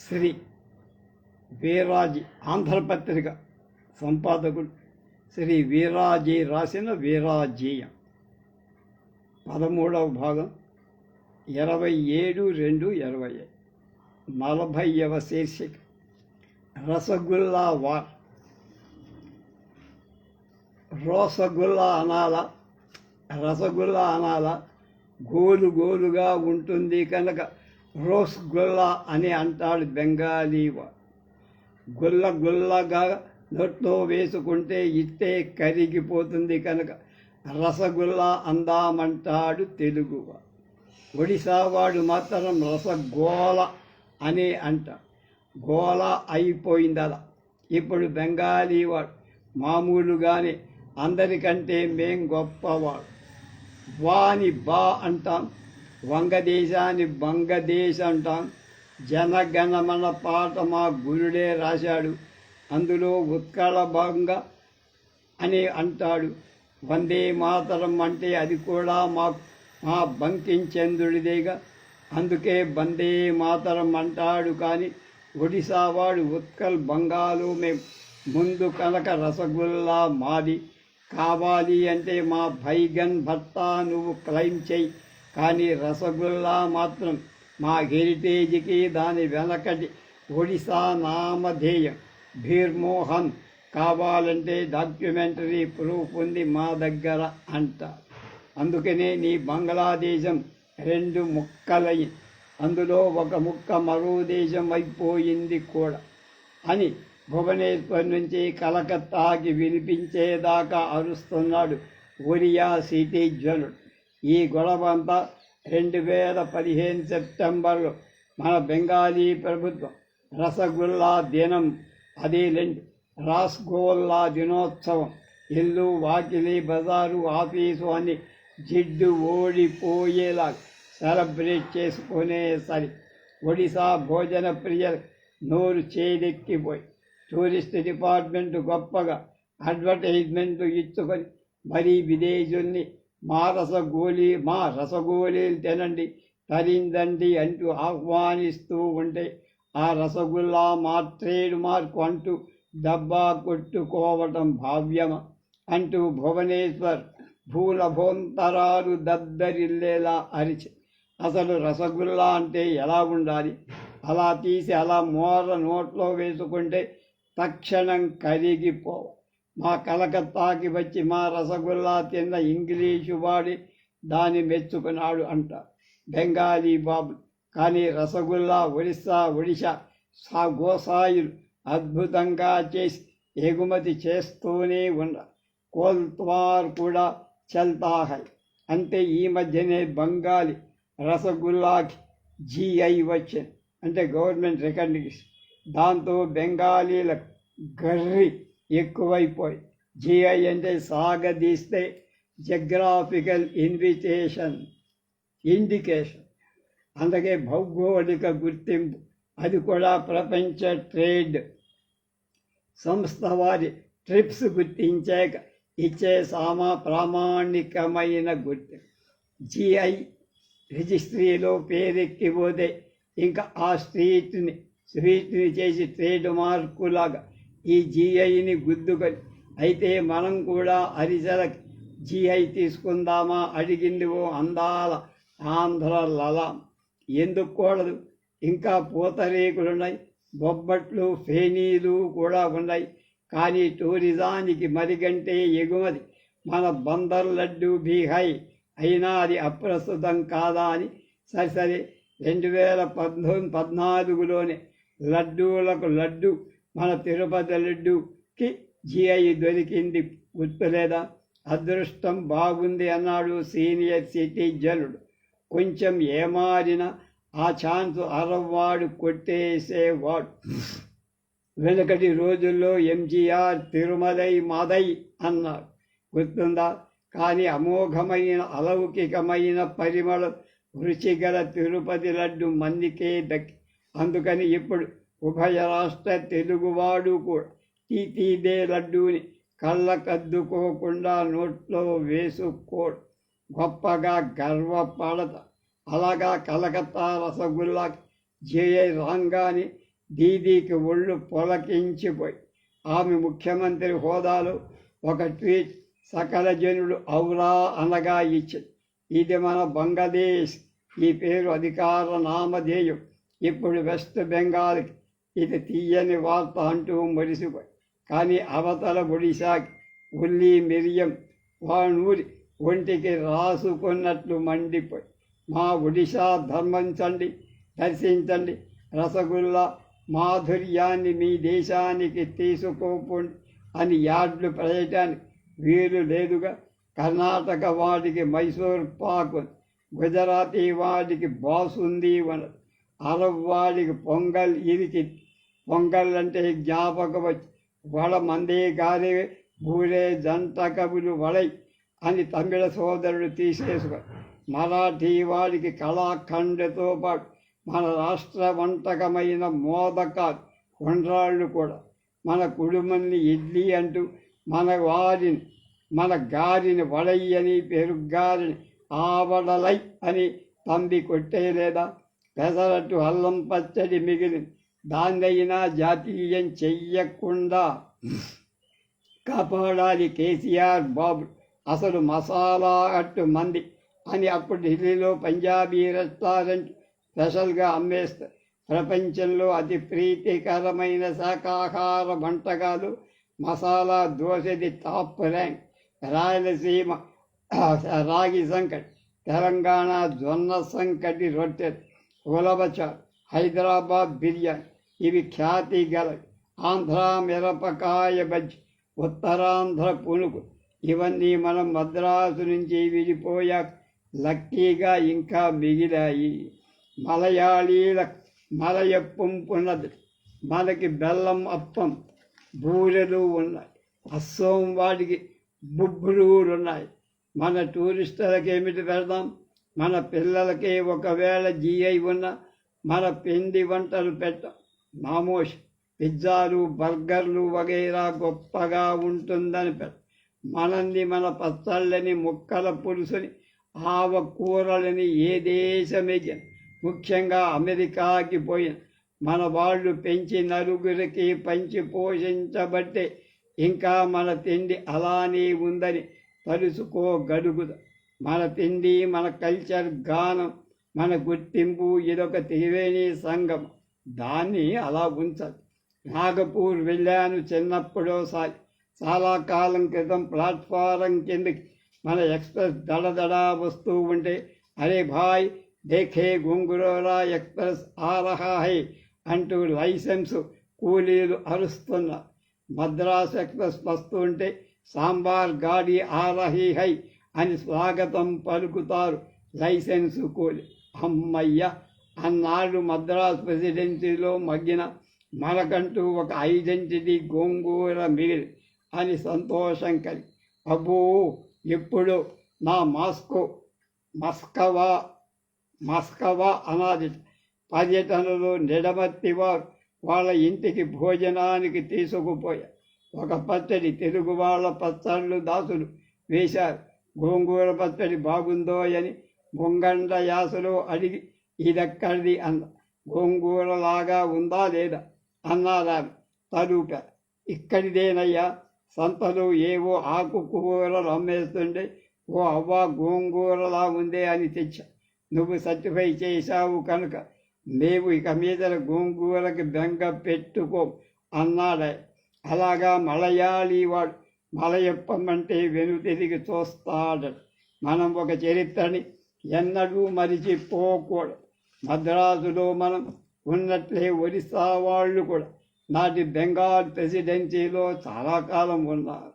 శ్రీ వీరాజి ఆంధ్రపత్రిక సంపాదకుడు శ్రీ వీరాజీ రాసిన వీరాజీయం పదమూడవ భాగం ఇరవై ఏడు రెండు ఇరవై నలభైవ శీర్షిక రసగుల్లా వార్. రోసగుల్లా అనాల రసగుల్లా అనాల గోలు గోలుగా ఉంటుంది కనుక రోస్గుల్లా అని అంటాడు బెంగాలీ గుల్ల గుల్లగా నోట్లో వేసుకుంటే ఇట్టే కరిగిపోతుంది కనుక రసగుల్లా అందామంటాడు తెలుగు ఒడిశావాడు మాత్రం రసగోల అని అంట. గోల అలా ఇప్పుడు బెంగాలీ వాడు మామూలుగానే అందరికంటే మేం గొప్పవాడు. వాని బా అంటాం. వంగదేశాన్ని బంగదేశ్ అంటాం జనగణమన పాట మా గురుడే రాశాడు. అందులో ఉత్కళ భంగ అని అంటాడు. వందే మాతరం అంటే అది కూడా మా మా బంకించంద్రుడిదేగా అందుకే వందే మాతరం అంటాడు కానీ ఒడిశా వాడు ఉత్కల్ బంగాలు మేము ముందు కనుక రసగుల్లా మాది. కావాలి అంటే మా భైగన్ భర్త నువ్వు క్లైమ్ చెయ్యి కానీ రసగుల్లా మాత్రం మా హెరిటేజ్కి దాని వెనకటి ఒడిశా నామధేయం. భీర్మోహన్ కావాలంటే డాక్యుమెంటరీ ప్రూఫ్ ఉంది మా దగ్గర అంట. అందుకనే నీ బంగ్లాదేశం రెండు ముక్కలయ్యి అందులో ఒక ముక్క మరో దేశం అయిపోయింది కూడా అని భువనేశ్వర్ నుంచి కలకత్తాకి వినిపించేదాకా అరుస్తున్నాడు ఒరియా సిటిజనుడు ఈ గొడవ అంతా రెండు వేల పదిహేను సెప్టెంబర్లో మన బెంగాలీ ప్రభుత్వం రసగుల్లా దినం అది రెండు రాస్గోల్లా దినోత్సవం ఇల్లు వాకిలి బజారు ఆఫీసు అని జిడ్డు ఓడిపోయేలా సెలబ్రేట్ చేసుకునేసరి ఒడిశా భోజన ప్రియ నోరు చేదెక్కిపోయి టూరిస్ట్ డిపార్ట్మెంట్ గొప్పగా అడ్వర్టైజ్మెంట్ ఇచ్చుకొని మరీ విదేశుల్ని మా రసగోళి మా రసగోళీలు తినండి తరిందండి అంటూ ఆహ్వానిస్తూ ఉంటే ఆ రసగుల్లా మా ట్రేడ్ మార్క్ అంటూ డబ్బా కొట్టుకోవటం భావ్యమ అంటూ భువనేశ్వర్ భూలభోంతరాలు దద్దరిల్లేలా అరిచి అసలు రసగుల్లా అంటే ఎలా ఉండాలి? అలా తీసి అలా మోర నోట్లో వేసుకుంటే తక్షణం కరిగిపో మా కలకత్తాకి వచ్చి మా రసగుల్లా తిన్న ఇంగ్లీషు వాడి దాన్ని మెచ్చుకున్నాడు అంట. బెంగాలీ బాబు. కానీ రసగుల్లా ఒరిస్సా ఒడిశా సా గోసాయిలు అద్భుతంగా చేసి ఎగుమతి చేస్తూనే ఉన్న కోల్త్వార్ కూడా చల్తాహై అంటే ఈ మధ్యనే బెంగాలీ రసగుల్లాకి జిఐ వచ్చింది అంటే గవర్నమెంట్ రికగ్నిషన్. దాంతో బెంగాలీలకు గర్రి ఎక్కువైపోయి జిఐ అంటే సాగదీస్తే జగ్రాఫికల్ ఇన్విటేషన్ ఇండికేషన్ అందుకే భౌగోళిక గుర్తింపు అది కూడా ప్రపంచ ట్రేడ్ సంస్థ వారి ట్రిప్స్ గుర్తించాక ఇచ్చే సామా ప్రామాణికమైన గుర్తింపు జిఐ రిజిస్ట్రీలో పేరెక్కిపోతే ఇంకా ఆ స్ట్రీట్ని స్వీట్ని చేసి ట్రేడ్ మార్కులాగా ఈ జీఐని గుద్దుకొని అయితే మనం కూడా హరిజల జీఐ తీసుకుందామా? అడిగింది ఓ అందాల ఆంధ్ర లల. ఎందుకు కూడదు ఇంకా పూతరేకులున్నాయి బొబ్బట్లు ఫేనీలు కూడా ఉన్నాయి. కానీ టూరిజానికి మరిగంటే ఎగుమతి. మన బందర్ లడ్డు బీహై అయినా అది అప్రస్తుతం కాదా అని. సరిసరి రెండు వేల పద్నాలుగులోనే లడ్డూలకు లడ్డు మన తిరుపతి లడ్డుకి జిఐ దొరికింది. గుర్తులేదా? అదృష్టం బాగుంది అన్నాడు సీనియర్ సిటిజనుడు కొంచెం ఏమారిన ఆ ఛాన్స్ అరవ్వాడు కొట్టేసేవాడు. వెనకటి రోజుల్లో ఎంజీఆర్ తిరుమలై మాదై అన్నారు. గుర్తుందా? కానీ అమోఘమైన అలౌకికమైన పరిమళం రుచిగల తిరుపతి లడ్డు మందికే దక్కి. అందుకని ఇప్పుడు ఉభయ రాష్ట్ర తెలుగువాడు కూడా తీతీదే లడ్డూని కళ్ళకద్దుకోకుండా నోట్లో వేసుకో గొప్పగా గర్వపడత. అలాగా కలకత్తా రసగుల్లా జేఐ రాంగాని దీదీకి ఒళ్ళు పొలకించిపోయి ఆమె ముఖ్యమంత్రి హోదాలో ఒక ట్వీట్ సకల జనులు ఔరా అనగా ఇచ్చింది ఇది మన బంగ్లాదేశ్. ఈ పేరు అధికార నామధేయం. ఇప్పుడు వెస్ట్ బెంగాల్కి ఇది తీయని వార్త అంటూ మురిసిపోయి కానీ అవతల ఒడిశాకి ఉల్లి మిరియం వానూరి ఒంటికి రాసుకున్నట్లు మండిపోయి మా ఒడిశా ధర్మించండి దర్శించండి. రసగుల్లా మాధుర్యాన్ని మీ దేశానికి తీసుకోపోండి అని యాడ్లు ప్రయటానికి వీలు లేదుగా. కర్ణాటక వాడికి మైసూర్ పాకు గుజరాతీ వాడికి బాసుంది వనరు. అరవ్వాడికి పొంగల్ ఇరికి పొంగల్ అంటే జ్ఞాపకం వడ మందే గారే భూరే జంట కవులు వడై అని తమిళ సోదరుడు తీసేసుకో మరాఠీ వాడికి కళాఖండతో పాటు మన రాష్ట్ర వంటకమైన మోదక కొండ్రాళ్ళు కూడా. మన కుడుమల్ని ఇడ్లీ అంటూ మన వారిని మన గారిని వడయ్యని పెరుగ్గారిని ఆవడలై అని తంబి కొట్టేయలేదా పెసరట్టు అల్లం పచ్చడి మిగిలి దాన్నైనా జాతీయం చెయ్యకుండా కాపాడాలి కేసీఆర్ బాబు. అసలు మసాలా అట్టు మంది అని అప్పుడు ఢిల్లీలో పంజాబీ రెస్టారెంట్ స్పెషల్గా అమ్మేస్తారు ప్రపంచంలో అతి ప్రీతికరమైన శాకాహార వంటకాలు మసాలా దోశది టాప్ ర్యాంక్. రాయలసీమ రాగి సంకటి తెలంగాణ జొన్న సంకటి రొట్టె ఉలవచ హైదరాబాద్ బిర్యానీ. ఇవి ఖ్యాతి గల ఆంధ్ర మిరపకాయ బజ్జి ఉత్తరాంధ్ర పునుగు. ఇవన్నీ మనం మద్రాసు నుంచి విడిపోయాక లక్కీగా ఇంకా మిగిలాయి. మలయాళీల మలయప్పం పున్నది మనకి బెల్లం అప్పం బూరెలు ఉన్నాయి. అస్సోం వాడికి బుబ్బులు ఉన్నాయి మన టూరిస్టులకు ఏమిటి పెడదాం? మన పిల్లలకి ఒకవేళ జీఐ ఉన్న మన పిండి వంటలు పెట్ట మామోష్ పిజ్జాలు బర్గర్లు వగైరా గొప్పగా ఉంటుందని పెట్ట మనల్ని మన పచ్చళ్ళని ముక్కల పులుసుని ఆవ కూరలని ఏ దేశమెగిన ముఖ్యంగా అమెరికాకి పోయిన మన వాళ్ళు పెంచి నలుగురికి పంచి పోషించబట్టే ఇంకా మన తిండి అలానే ఉందని తలుసుకోగలుగుద మన తిండి మన కల్చర్ గానం మన గుర్తింపు ఇదొక త్రివేణి సంఘం. దాన్ని అలా ఉంచాలి నాగపూర్ వెళ్ళాను చిన్నప్పుడోసారి చాలా కాలం క్రితం ప్లాట్ఫారం కిందకి మన ఎక్స్ప్రెస్ దడదడా వస్తూ ఉంటే అరే భాయ్ దేఖే గుంగురోరా ఎక్స్ప్రెస్ ఆ రహా హై అంటూ లైసెన్స్ కూలీలు అరుస్తున్నారు. మద్రాస్ ఎక్స్ప్రెస్ వస్తుంటే సాంబార్ గాడి ఆ రహీ హై అని స్వాగతం పలుకుతారు. లైసెన్స్ కూలి. అమ్మయ్య! అన్నాడు మద్రాస్ ప్రెసిడెన్సీలో మగ్గిన మనకంటూ ఒక ఐడెంటిటీ గోంగూర మిగిలి అని సంతోషం కలిగి అబ్బో! ఎప్పుడు నా మాస్కో మస్కవా మస్కవా అనాది పర్యటనలో నిడమత్తి వారు వాళ్ళ ఇంటికి భోజనానికి తీసుకుపోయారు ఒక పచ్చడి తెలుగు వాళ్ళ పచ్చళ్ళు దాసులు వేశారు. గోంగూర పచ్చడి బాగుందో అని బొంగండ యాసలో అడిగి ఇదక్కడిది అన్న. గోంగూరలాగా ఉందా లేదా? అన్నారా తలూప. ఇక్కడిదేనయ్యా సంతలో ఏవో ఆకుకూరలు అమ్మేస్తుండే ఓ అవ్వ గోంగూరలా ఉందే అని తెచ్చా. నువ్వు సర్టిఫై చేశావు కనుక మేము ఇక మీద గోంగూరకి బెంగ పెట్టుకో అన్నాడే అలాగా మలయాళీ వాడు మలయప్పమంటే వెనుతిరిగి చూస్తాడు. మనం ఒక చరిత్రని ఎన్నడూ మరిచిపోకూడదు. మద్రాసులో మనం ఉన్నట్లే ఒరిస్సా వాళ్ళు కూడా నాటి బెంగాల్ ప్రెసిడెన్సీలో చాలా కాలం ఉన్నారు.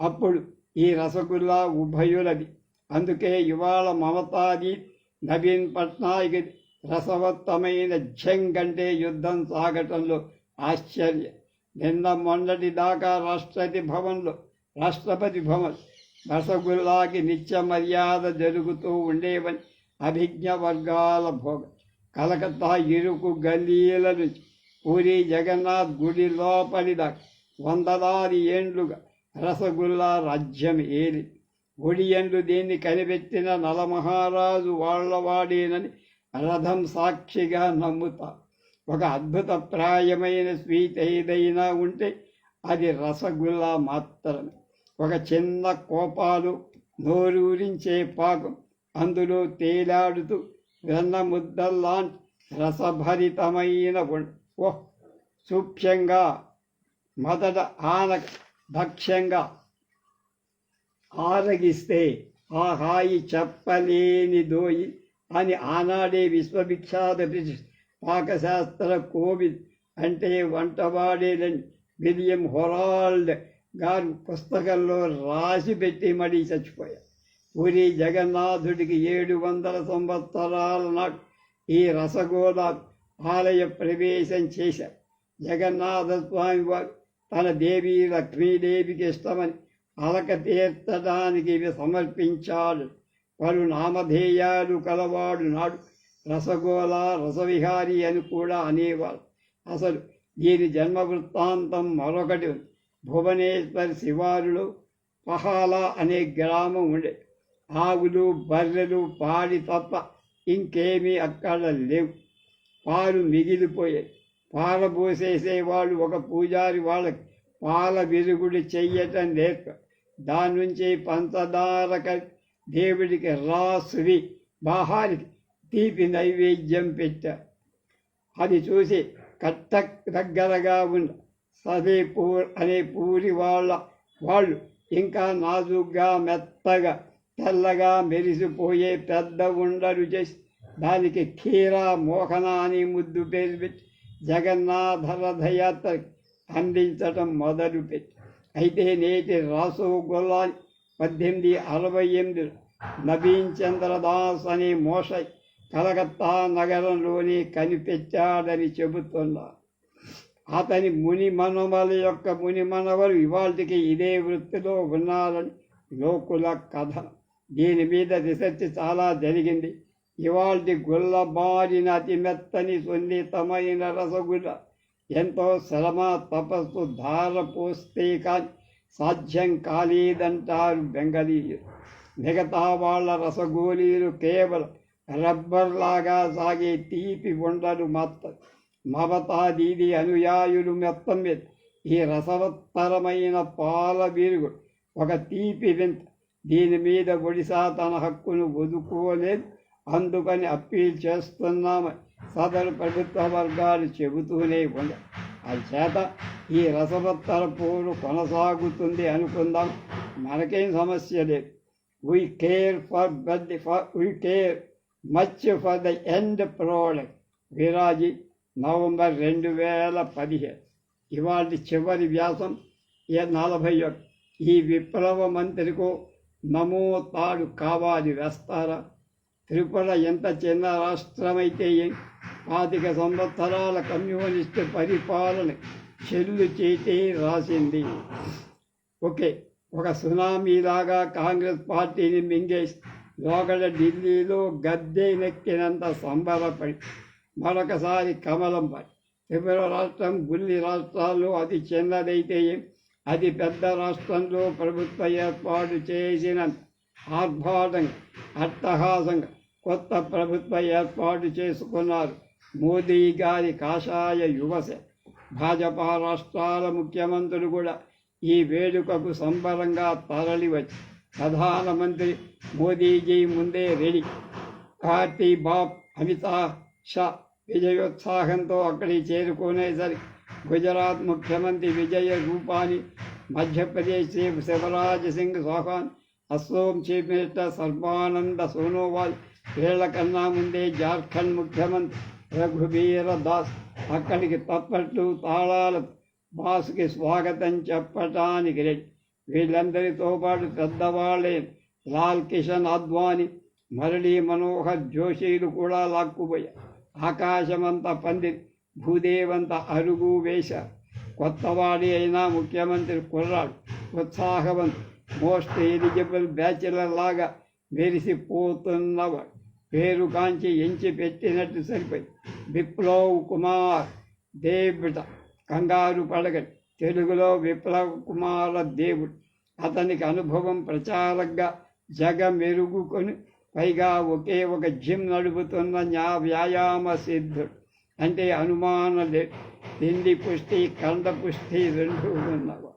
అప్పుడు ఈ రసగుల్లా ఉభయులది. అందుకే ఇవాళ మమతాది నవీన్ పట్నాయక్ రసవత్తమైన జంగ్ అంటే యుద్ధం సాగటంలో ఆశ్చర్యం. నిన్న మొన్నటి దాకా రాష్ట్రపతి భవన్లో రాష్ట్రపతి భవన్ రసగుల్లాకి నిత్య మర్యాద జరుగుతూ ఉండేవని అభిజ్ఞ వర్గాల భోగ కలకత్తా ఇరుకు గల్లీల నుంచి పూరి జగన్నాథ్ గుడి లోపలి దాకా వందలాది ఏండ్లుగా రసగుల్లా రాజ్యం ఏలి ఒడియండ్లు దీన్ని కనిపెట్టిన నలమహారాజు వాళ్ళవాడేనని రథం సాక్షిగా నమ్ముతారు ఒక అద్భుత ప్రాయమైన స్వీట్ ఏదైనా ఉంటే అది రసగుల్లా మాత్రమే. ఒక చిన్న కోపాలు నోరూరించే పాకం అందులో తేలాడుతూ వెన్న ముద్దల్లాంటి రసభరితమైన ఓ సూక్ష్యంగా మొదట ఆన భక్ష్యంగా ఆరగిస్తే ఆ హాయి చెప్పలేని దోయి అని ఆనాడే విశ్వవిఖ్యాత బ్రిటిష్ పాకశాస్త్ర కోవిద్ అంటే వంటవాడేలని విలియం హొరాల్డ్ గారు పుస్తకంలో రాసి పెట్టి మడి చచ్చిపోయారు. పూరి జగన్నాథుడికి ఏడు వందల సంవత్సరాల నాడు ఈ రసగోళ ఆలయ ప్రవేశం చేశారు. జగన్నాథ స్వామి వారు తన దేవి లక్ష్మీదేవికి ఇష్టమని అలక తీర్చడానికి ఇవి సమర్పించాడు. పలు నామధేయాలు కలవాడు నాడు రసగోళ రసవిహారి అని కూడా అనేవారు. అసలు దీని జన్మ వృత్తాంతం మరొకటి ఉంది. భువనేశ్వర్ శివారులో పహాలా అనే గ్రామం ఉండే. ఆవులు బర్రెలు పాడి తప్ప ఇంకేమీ అక్కడ లేవు. పాలు మిగిలిపోయాయి. పాలబోసేసేవాడు ఒక పూజారి వాళ్ళకి పాల విరుగుడు చెయ్యటం నేర్ప. దాని నుంచి పంచదారక దేవుడికి రాసువి బాహారికి తీపి నైవేద్యం పెట్టారు అది చూసి కట్ట దగ్గరగా ఉన్న సదేపూర్ అనే పూరి వాళ్ళ వాళ్ళు ఇంకా నాజుగ్గా మెత్తగా తెల్లగా మెరిసిపోయే పెద్ద ఉండలు చేసి దానికి ఖీరా మోహన అని ముద్దు పేరు పెట్టి జగన్నాథ రథయాత్ర అందించటం మొదలుపెట్టి అయితే నేటి రాసోగొల్లాని పద్దెనిమిది అరవై ఎనిమిది నవీన్ చంద్రదాస్ అనే మోషై కలకత్తా నగరంలోని కనిపెట్టాడని చెబుతున్నారు. అతని ముని మనవల యొక్క ముని మనవలు ఇవాళకి ఇదే వృత్తిలో ఉన్నారని లోకుల కథ. దీని మీద రీసెర్చ్ చాలా జరిగింది. ఇవాళ గుల్లబారిన అతి మెత్తని సున్నితమైన రసగుల్ల ఎంతో శ్రమ తపస్సు ధార పోస్తే కానీ సాధ్యం కాలేదంటారు బెంగళీరు మిగతా వాళ్ళ రసగోళీలు కేవలం రబ్బర్లాగా సాగే తీపి ఉండలు మాత్రం మమతాదీది అనుయాయులు మొత్తం మీద ఈ రసవత్తరమైన పాల విరుగుడు ఒక తీపి వింత. దీని మీద ఒడిశా తన హక్కును వదుకోలేదు అందుకని అప్పీల్ చేస్తున్నామని సదరు ప్రభుత్వ వర్గాలు చెబుతూనే ఉండ. చేత ఈ రసవత్తర పోరు కొనసాగుతుంది అనుకుందాం. మనకేం సమస్య లేదు. We care for but for we care much for the end product Viraji November రెండు వేల పదిహేను ఇవాళ చివరి వ్యాసం ఏ నలభై ఒకటి ఈ విప్లవ మంత్రికు నమో తాడు కావాలి వేస్తారా? త్రిపుర ఎంత చిన్న రాష్ట్రమైతే ఆర్థిక పాతిక సంవత్సరాల కమ్యూనిస్టు పరిపాలన చెల్లు చేతే రాసింది. ఓకే ఒక సునామీలాగా కాంగ్రెస్ పార్టీని మింగేసి లోగడ ఢిల్లీలో గద్దె నెక్కినంత సంబరపడి మరొకసారి కమలం పడి త్రిపుర రాష్ట్రం గుల్లి రాష్ట్రాల్లో అతి చిన్నదైతే ఏం అతి పెద్ద రాష్ట్రంలో ప్రభుత్వ ఏర్పాటు చేసిన ఆర్భాటంగా అట్టహాసంగా కొత్త ప్రభుత్వ ఏర్పాటు చేసుకున్నారు మోదీ గారి కాషాయ యువస భాజపా రాష్ట్రాల ముఖ్యమంత్రులు కూడా ఈ వేడుకకు సంబరంగా తరలివచ్చి ప్రధానమంత్రి మోదీజీ ముందే రెడీ. కార్తీ బాబ్ అమితా షా విజయోత్సాహంతో అక్కడికి చేరుకునేసరికి గుజరాత్ ముఖ్యమంత్రి Vijay Rupani Madhya Pradesh chief Shivraj Singh Chouhan Assam chief minister Sarbananda Sonowal వీళ్ల కన్నా ముందే జార్ఖండ్ ముఖ్యమంత్రి రఘుబీర దాస్ అక్కడికి తప్పట్లు తాళాలు బాస్కి స్వాగతం చెప్పటానికి రెడ్డి వీళ్ళందరితో పాటు పెద్దవాళ్ళే లాల్ కిషన్ అద్వాని మరళీ మనోహర్ జోషీలు కూడా లాక్కుపోయారు ఆకాశమంత పంది భూదేవంత అరుగు వేష కొత్తవాడి అయినా ముఖ్యమంత్రి కుర్రాడు ఉత్సాహవంత్. మోస్ట్ ఎలిజిబుల్ బ్యాచిలర్ లాగా మెరిసిపోతున్నవాడు. పేరు కాంచి ఎంచి పెట్టినట్టు సరిపోయి విప్లవ్ కుమార్ దేవుడ కంగారు పడగడు. తెలుగులో విప్లవ్ కుమార దేవుడు. అతనికి అనుభవం ప్రచారంగా జగ మెరుగుకొని పైగా ఒకే ఒక జిమ్ నడుపుతున్న న్యా వ్యాయామ సిద్ధుడు అంటే అనుమాన తిండి పుష్టి కండ పుష్టి రెండు ఉన్నవాడు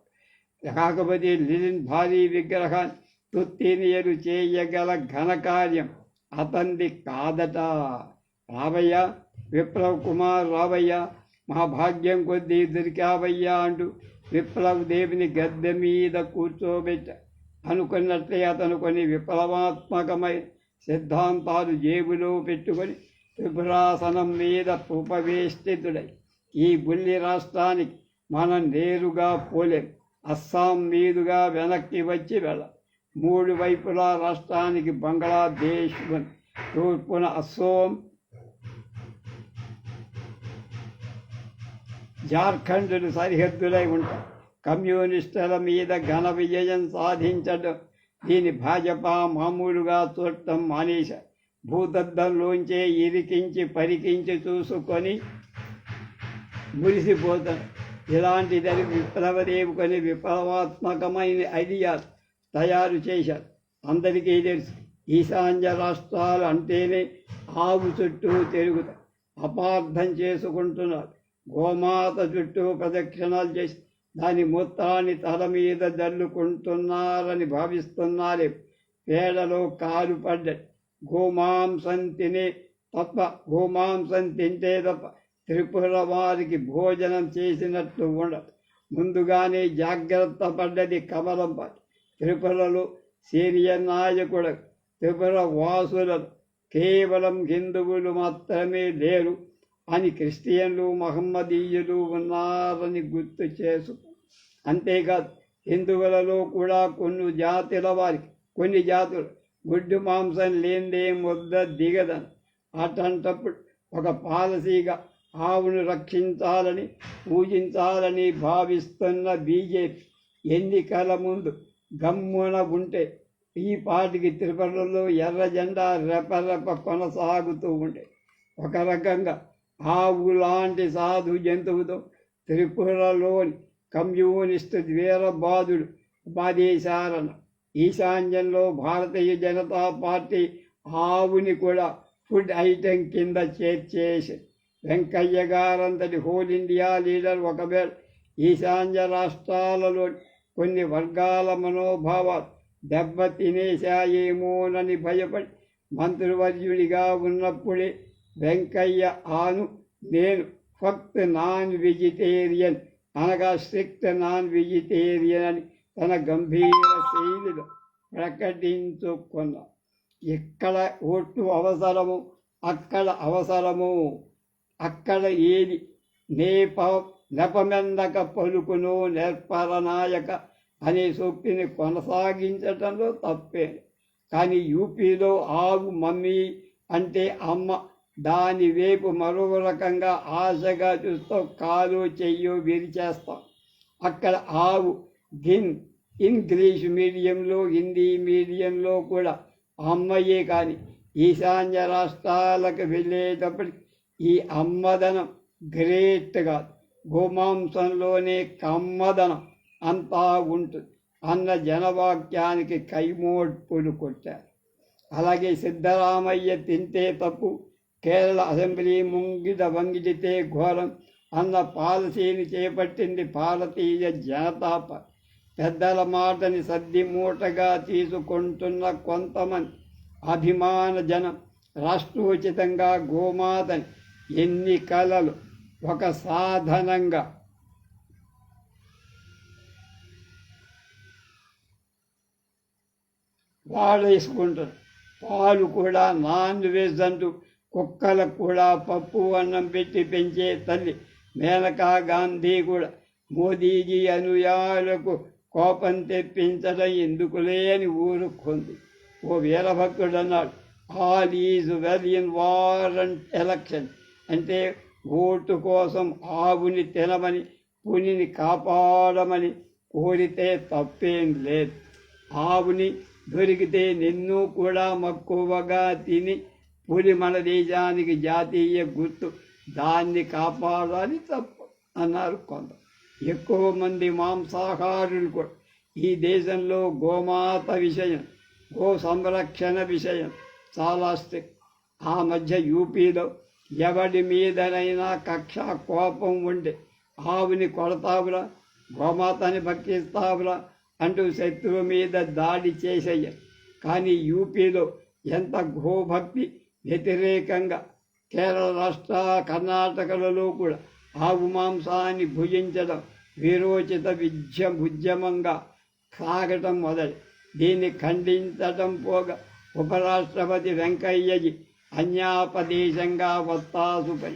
కాకపోతే లిలిన్ భారీ విగ్రహాన్ని తుత్తినియలు చేయగల ఘనకార్యం అతంది కాదట. రావయ్య విప్లవ్ కుమార్ రావయ్య మా భాగ్యం కొద్దీ దొరికావయ్యా అంటూ విప్లవ్ దేవిని గద్దె మీద కూర్చోబెట్ట. అనుకున్నట్లే అతను కొన్ని విప్లవాత్మకమైన సిద్ధాంతాలు జేబులో పెట్టుకొని త్రిపురాసనం మీద ఉపవేష్టితుడై ఈ బుల్లి రాష్ట్రానికి మనం నేరుగా పోలేం. అస్సాం మీదుగా వెనక్కి వచ్చి వెళ్ళ. మూడు వైపులా రాష్ట్రానికి బంగ్లాదేశ్ తూర్పున అస్సోం జార్ఖండ్లు సరిహద్దులై ఉంటాయి కమ్యూనిస్టుల మీద ఘన విజయం సాధించడం దీని భాజపా మామూలుగా చూడటం మానేశ. భూతద్దంలోంచే ఇరికించి పరికించి చూసుకొని మురిసిపోతాడు. ఇలాంటిదని విప్లవదేవి విప్లవాత్మకమైన ఐడియాలు తయారు చేశారు అందరికీ తెలుసు ఈశాన్య రాష్ట్రాలు అంటేనే ఆవు చుట్టూ తిరుగుతారు అపార్థం చేసుకుంటున్నారు గోమాత చుట్టూ ప్రదక్షిణాలు చేసి దాని మూత్రాన్ని తల మీద జల్లుకుంటున్నారని భావిస్తున్నారు. పేడలో కాలు పడ్డాయి గోమాంసం తినే తప్ప గోమాంసం తింటే తప్ప త్రిపుర వారికి భోజనం చేసినట్టు ఉండదు ముందుగానే జాగ్రత్త పడ్డది కమలం త్రిపురలో సీనియర్ నాయకుడు త్రిపుర వాసులను కేవలం హిందువులు మాత్రమే లేరు. అని క్రిస్టియన్లు మహమ్మదీయులు ఉన్నారని గుర్తు చేసు అంతేకాదు హిందువులలో కూడా కొన్ని జాతుల వారికి కొన్ని జాతులు గుడ్డు మాంసం లేనిదే ముద్ద దిగదని. అటంటప్పుడు ఒక పాలసీగా ఆవును రక్షించాలని పూజించాలని భావిస్తున్న బీజేపీ ఎన్నికల ముందు గమ్మున ఉంటే ఈ పాటికి తిరుపతిలో ఎర్ర జెండా రెపరెప కొనసాగుతూ ఉండే ఒక రకంగా ఆవు లాంటి సాధు జంతువుతో త్రిపురలోని కమ్యూనిస్టు వీరబాదుడు ఉపదేశారన ఈశాన్యంలో భారతీయ జనతా పార్టీ ఆవుని కూడా ఫుడ్ ఐటెం కింద చేర్చేసి వెంకయ్య గారంతటి హోల్ ఇండియా లీడర్ ఒకవేళ ఈశాన్య రాష్ట్రాలలో కొన్ని వర్గాల మనోభావాలు దెబ్బ తినేశాయేమోనని భయపడి మంత్రివర్యుడిగా ఉన్నప్పుడే వెంకయ్య ఆను నేను ఫక్త్ నాన్ వెజిటేరియన్ అనగా స్ట్రిక్ట్ నాన్ వెజిటేరియన్ అని తన గంభీర శైలిలో ప్రకటించుకున్నా. ఎక్కడ ఓట్లు అవసరము అక్కడ అవసరము అక్కడ ఏది నేప నెపమెందక పలుకును నేర్పరనాయక అనే సూక్తిని కొనసాగించటంలో తప్పే. కానీ యూపీలో ఆవు మమ్మీ అంటే అమ్మ దాని వైపు మరో రకంగా ఆశగా చూస్తూ కాలు చెయ్యో విరిచేస్తాం అక్కడ ఆవు గిన్ ఇంగ్లీష్ మీడియంలో హిందీ మీడియంలో కూడా అమ్మయే కానీ ఈశాన్య రాష్ట్రాలకు వెళ్ళేటప్పటికి ఈ అమ్మదనం గ్రేట్గా గోమాంసంలోనే కమ్మదనం అంతా ఉంటుంది. అన్న జనవాక్యానికి కైమోడ్పులు కొట్టారు. అలాగే సిద్ధరామయ్య తింటే తప్పు కేరళ అసెంబ్లీ ముంగిద వంగిదితే ఘోరం అన్న పాలసీని చేపట్టింది భారతీయ జనతా పెద్దల మాటని సర్ది మూటగా తీసుకుంటున్న కొంతమంది అభిమాన జనం రాష్ట్రోచితంగా గోమాతని ఎన్ని కళలు ఒక సాధనంగా. వాడేసుకుంటారు పాలు కూడా నాన్ వెజ్ అంటూ కుక్కలకు కూడా పప్పు అన్నం పెట్టి పెంచే తల్లి మేనకా గాంధీ కూడా. మోదీజీ అనుయాయులకు కోపం తెప్పించడం ఎందుకులే అని ఊరుకుంది ఓ వీరభక్తుడు అన్నాడు all is well in war and election. అంటే ఓటు కోసం ఆవుని తినమని పులిని కాపాడమని కోరితే తప్పేం లేదు. ఆవుని దొరికితే నిన్ను కూడా మక్కువగా తిని పులి మన దేశానికి జాతీయ గుర్తు దాన్ని కాపాడాలి తప్పు అన్నారు కొంత. ఎక్కువ మంది మాంసాహారులు కూడా. ఈ దేశంలో గోమాత విషయం గో సంరక్షణ విషయం చాలా స్ట్రిక్ట్. ఆ మధ్య యూపీలో ఎవడి మీదనైనా కక్ష కోపం ఉంటే ఆవుని కొడతావురా గోమాతని భక్షిస్తావురా అంటూ శత్రువు మీద దాడి చేసేయ కానీ యూపీలో ఎంత గోభక్తి వ్యతిరేకంగా కేరళ రాష్ట్ర కర్ణాటకలలో కూడా ఆవు మాంసాన్ని భుజించడం విరోచిత విద్య ఉద్యమంగా సాగటం మొదలు. దీన్ని ఖండించటం పోగా ఉపరాష్ట్రపతి వెంకయ్యజీ అన్యాపదేశంగా వత్తాసుపై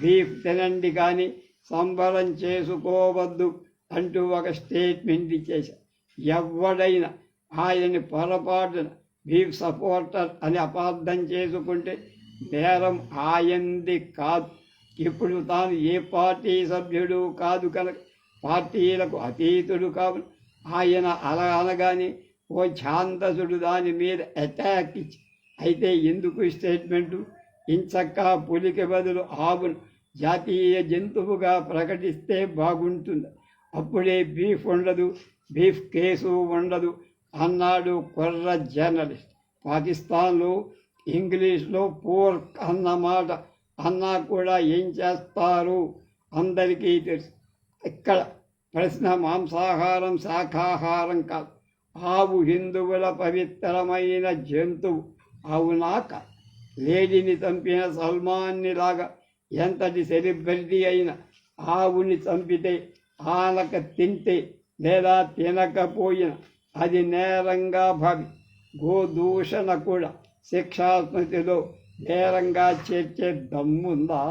బీఫ్ తినండి కానీ సంబరం చేసుకోవద్దు అంటూ ఒక స్టేట్మెంట్ ఇచ్చేశారు. ఎవడైనా ఆయన్ని పొరపాటున బీఫ్ సపోర్టర్ అని అపార్థం చేసుకుంటే నేరం ఆయంది కాదు. ఇప్పుడు తాను ఏ పార్టీ సభ్యుడు కాదు కనుక పార్టీలకు అతీతుడు కావు ఆయన అలా అనగానే ఓ ఛాందసుడు దాని మీద అటాక్ ఇచ్చి అయితే ఎందుకు స్టేట్మెంటు ఇంచక్క పులికి బదులు ఆవును జాతీయ జంతువుగా ప్రకటిస్తే బాగుంటుంది. అప్పుడే బీఫ్ ఉండదు బీఫ్ కేసు ఉండదు అన్నాడు కొర్ర జర్నలిస్ట్. పాకిస్తాన్లో ఇంగ్లీష్లో పోర్క్ అన్నమాట అన్నా కూడా ఏం చేస్తారు? అందరికీ తెలుసు. ఇక్కడ ప్రశ్న మాంసాహారం శాఖాహారం కాదు. ఆవు హిందువుల పవిత్రమైన జంతువు. అవునా కాదు లేడీని చంపిన సల్మాన్ని లాగా ఎంతటి సెలబ్రిటీ అయినా ఆవుని చంపితే ఆనక తింటే లేదా తినకపోయిన అది నేరంగా భావి. గోదూషణ కూడా శిక్షాస్మృతిలో నేరంగా చేర్చే దమ్ముందా?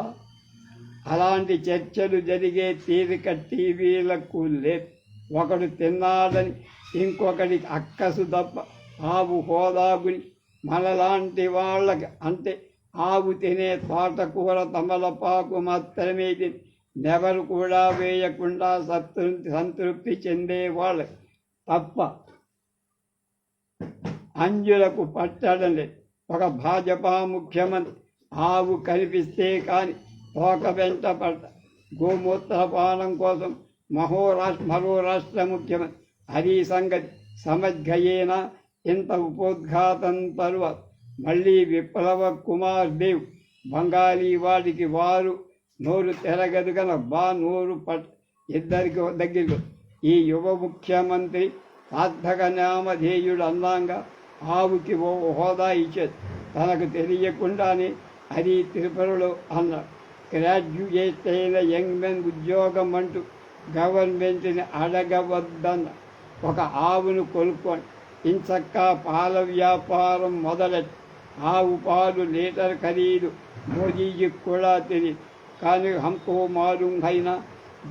అలాంటి చర్చలు జరిగే తీరిక టీవీలకు లేదు. ఒకడు తిన్నాడని ఇంకొకటి అక్కసు తప్ప ఆవు హోదాగుని మనలాంటి వాళ్ళకి అంటే ఆవు తినే తోటకూర తమలపాకు మాత్రమే తిని నెవరు కూడా వేయకుండా సంతృప్తి సంతృప్తి చెందేవాళ్ళకి తప్ప అంజులకు పట్టడం లేదు ఒక భాజపా ముఖ్యమంత్రి ఆవు కనిపిస్తే కాని తోక వెంట పడ్డ గోమూత్రపానం కోసం మహోరాష్ట్ర మరో రాష్ట్ర ముఖ్యమంత్రి హరి సంగతి సమజ్ఞయేన? ఇంత ఉపోద్ఘాతం తరువాత మళ్ళీ విప్లవ కుమార్ దేవ్ బంగాళీ వాడికి వారు నోరు తెరగదు కన బా నోరు పట్ ఇద్దరికి దగ్గరికి. ఈ యువ ముఖ్యమంత్రి సార్థక నామధేయుడు అందంగా ఆవుకి ఓ హోదా ఇచ్చేది తనకు తెలియకుండానే అది తిరుపతిలో అన్నాడు గ్రాడ్యుయేట్ అయిన యంగ్ మెన్ ఉద్యోగం అంటూ గవర్నమెంట్ని అడగవద్దన్న. ఒక ఆవును కొనుక్కోండి ఇంచక్క పాల వ్యాపారం మొదలెట్టి ఆవు పాలు లీటర్ ఖరీదు. మోదీజీ కూడా తెలియదు కానీ హంకో మారుంగైనా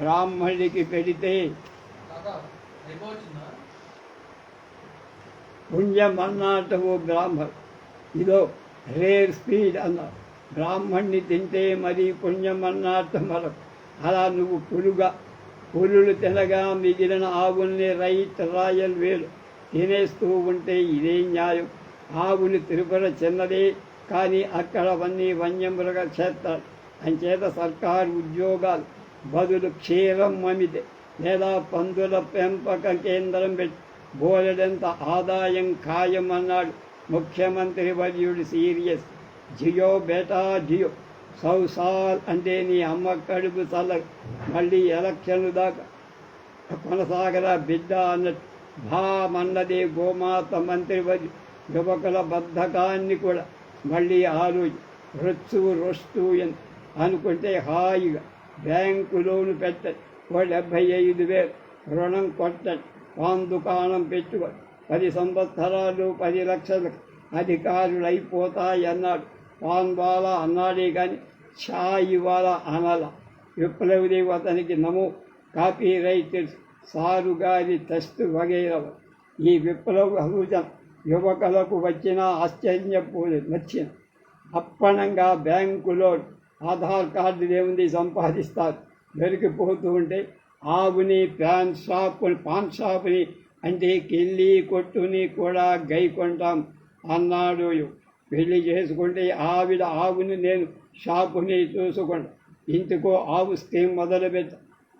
బ్రాహ్మణుడికి పెడితే. పుణ్యం ఓ బ్రాహ్మణ్ ఇదో రేర్ స్పీడ్ అన్నారు బ్రాహ్మణ్ణి తింటే మరి పుణ్యం అన్నట్టు మరొక. అలా నువ్వు పులుగా పులులు తినగా మిగిలిన ఆవుల్ని రైట్ రాయల్ వేలు. తినేస్తూ ఉంటే ఇదే న్యాయం. ఆవులు తిరుపతి చిన్నదే కానీ అక్కడ అవన్నీ వన్యమృగ క్షేత్రాలు. అంచేత సర్కారు ఉద్యోగాలు. బదులు క్షీరం మమిదే లేదా పందుల పెంపక కేంద్రం పెట్టి బోలెడంత ఆదాయం ఖాయం అన్నాడు ముఖ్యమంత్రి వర్యుడు సీరియస్. జియో బేటా జియో. సౌసాల్ అంటే నీ అమ్మ కడుపు చల్ల మళ్ళీ ఎలక్షన్లు దాకా కొనసాగరా బిడ్డ అన్నట్టు. భామన్నదే గోమాత మంత్రి వర్యు. యువకుల బద్ధకాన్ని కూడా మళ్ళీ ఆలోచి రొచ్చు రొస్తూ అని అనుకుంటే హాయిగా బ్యాంకు లోను పెట్ట ఓ డెబ్భై ఐదు వేలు రుణం కొట్టండి. పాన్ దుకాణం పెట్టు. పది సంవత్సరాలు పది లక్షలు అధికారులు అయిపోతాయి అన్నాడు పాన్ అన్నాడే కానీ ఛాయ్ వాలా అనల. విప్లవదేవి అతనికి నమో కాపీ రైటర్స్ సారుగారి టెస్ట్ వగైరవ ఈ విప్లవ సూచన యువకులకు వచ్చిన ఆశ్చర్యపోలే నచ్చిన. అప్పణంగా బ్యాంకులో ఆధార్ కార్డు ఏముంది సంపాదిస్తారు. దొరికిపోతూ ఉంటే ఆవుని ప్యాన్ షాపుని పాన్ షాపుని అంటే కిల్లి కొట్టుని కూడా గై కొంటాం అన్నాడు. పెళ్ళి చేసుకుంటే ఆవిడ ఆవుని నేను షాపుని చూసుకుంటా ఇంటికో ఆవు స్కీమ్ మొదలుపెట్ట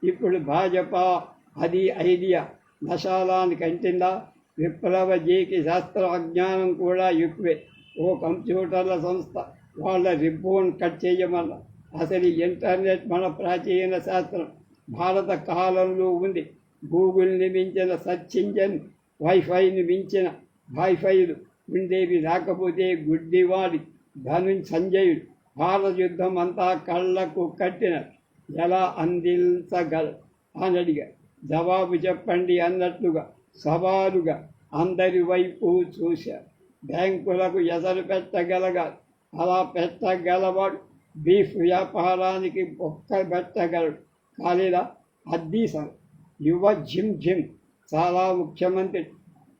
ఇప్పుడు భాజపా అది ఐడియా. మసాలానికి కంటిందా విప్లవజీకి శాస్త్ర అజ్ఞానం కూడా ఎక్కువే. ఓ కంప్యూటర్ల సంస్థ వాళ్ళ రిబ్బోన్ కట్ చేయమన్న. అసలు ఇంటర్నెట్ మన ప్రాచీన శాస్త్రం. భారత కాలంలో ఉంది గూగుల్ని మించిన సర్చ్ ఇంజన్ వైఫైని మించిన వైఫైలు ఉండేవి లేకపోతే గుడ్డివాడి ధను సంజయుడు భారత యుద్ధం అంతా కళ్ళకు కట్టిన ఎలా అందించగల అని అడిగా. జవాబు చెప్పండి అన్నట్లుగా సవాలుగా అందరి వైపు చూశారు బ్యాంకులకు ఎసరు పెట్టగలగాలి. అలా పెట్టగలవాడు బీఫ్ వ్యాపారానికి బొక్క పెట్టగలడు. కాలేదా? అద్దీసం యువ జిమ్ జిమ్. చాలా ముఖ్యమంత్రి.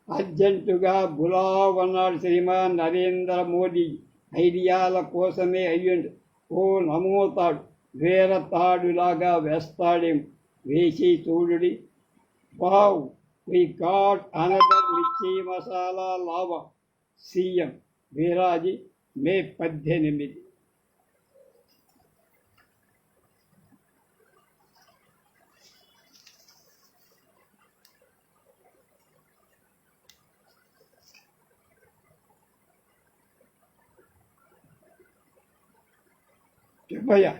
అర్జెంటుగా బులావన్నాడు శ్రీమాన్ నరేంద్ర మోడీ ఐడియాల కోసమే అయ్యండు. ఓ నమోతాడు. వేరతాడులాగా వేస్తాడేం? వేసి చూడుడి. Wow! We got another mirchi masala lava. CM. Viraji May పద్దెనిమిది. 别发呀？